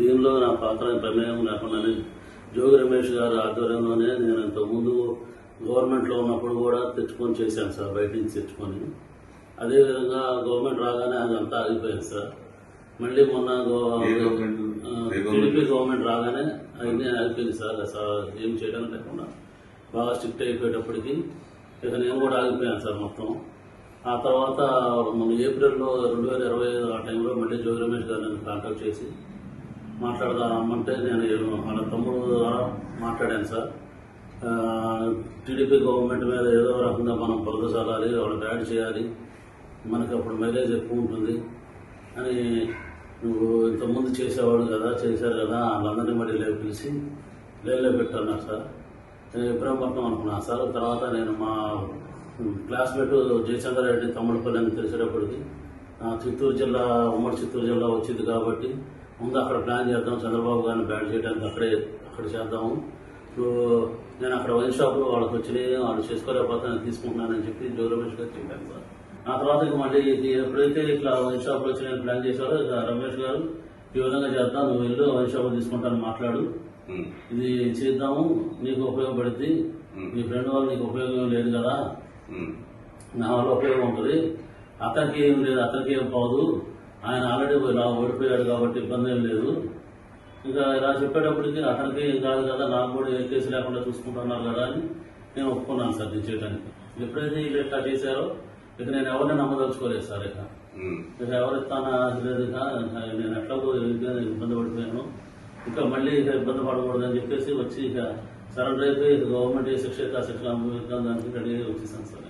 దీనిలో నా పాత్ర ప్రమేయం లేకుండానే జోగి రమేష్ గారి ఆధ్వర్యంలోనే నేను ఇంతకుముందు గవర్నమెంట్లో ఉన్నప్పుడు కూడా తెచ్చుకొని చేశాను సార్ బయట నుంచి తెచ్చుకొని. అదేవిధంగా గవర్నమెంట్ రాగానే అదంతా ఆగిపోయింది సార్. మళ్ళీ మొన్న? టీడీపీ గవర్నమెంట్ రాగానే అన్నీ ఆగిపోయింది సార్. ఏం చేయడం లేకుండా. బాగా స్ట్రిక్ట్ అయిపోయేటప్పటికి ఇక నేను కూడా ఆగిపోయాను సార్ మొత్తం. ఆ తర్వాత మన ఏప్రిల్లో రెండు వేల ఇరవై ఐదు ఆ టైంలో మళ్ళీ జోగి రమేష్ గారు నన్ను కాంటాక్ట్ చేసి మాట్లాడదామంటే నేను వాళ్ళ తమ్ముడు ద్వారా మాట్లాడాను సార్. టీడీపీ గవర్నమెంట్ మీద ఏదో రకంగా మనం బురద చల్లాలి వాళ్ళు బ్యాడ్ చేయాలి మనకి అప్పుడు మైలేజ్ ఎక్కువ ఉంటుంది అని నువ్వు ఇంతకుముందు చేసేవాడు కదా చేశారు కదా వాళ్ళందరినీ మళ్ళీ లేపు పిలిచి లేలే పెట్టన్నారు సార్. నేను ఇబ్రహంపట్నం అనుకున్నాను సార్. తర్వాత నేను మా క్లాస్మేట్ జయచంద్రారెడ్డి రెడ్డి తమ్ముడిపల్లి తెలిసేటప్పటికి చిత్తూరు జిల్లా ఉమ్మడి చిత్తూరు జిల్లా వచ్చింది కాబట్టి ముందు అక్కడ ప్లాన్ చేద్దాం చంద్రబాబు గారిని బ్యాన్ చేయడానికి అక్కడే అక్కడ చేద్దాము. ఇప్పుడు నేను అక్కడ వైన్ షాప్లో వాళ్ళకి వచ్చినాయి వాళ్ళు చేసుకోలేకపోతే నేను తీసుకుంటున్నానని చెప్పి జో రమేష్ గారు చెప్పాను సార్. ఆ తర్వాత ఇక మళ్ళీ ఎప్పుడైతే ఇట్లా వైన్ షాప్లో వచ్చి నేను ప్లాన్ చేశారో రమేష్ గారు ఈ విధంగా చేద్దాం నువ్వు వెళ్ళు వైన్ షాప్ తీసుకుంటాను మాట్లాడు. ఇది చేద్దాము నీకు ఉపయోగపడుద్ది. మీ ఫ్రెండ్ వాళ్ళు నీకు ఉపయోగం లేదు కదా. నా వల్ల ఉపయోగం ఉంటుంది. అతనికి ఏం లేదు అతనికి ఏం పోదు. ఆయన ఆల్రెడీ ఓడిపోయాడు కాబట్టి ఇబ్బంది ఏం లేదు. ఇంకా ఇలా చెప్పేటప్పటికి అతనికి ఏం కాదు కదా నాకు కూడా ఏ కేసు లేకుండా చూసుకుంటున్నారు కదా అని నేను ఒప్పుకున్నాను సార్ ఇది చేయడానికి ఎప్పుడైతే వీళ్ళు ఇట్లా చేశారో ఇక నేను ఎవరిని నమ్మదలుచుకోలేదు సార్ ఇక. ఇక ఎవరిస్తానా లేదు ఇక. నేను ఎట్లాగో ఇబ్బంది పడిపోయాను. ఇంకా మళ్ళీ ఇక ఇబ్బంది పడకూడదని చెప్పేసి వచ్చి ఇక సరెండర్ అయిపోయి గవర్నమెంట్ శిక్ష శిక్ష అనుభవిద్దాం దానికి రెడీ వచ్చేసాను సార్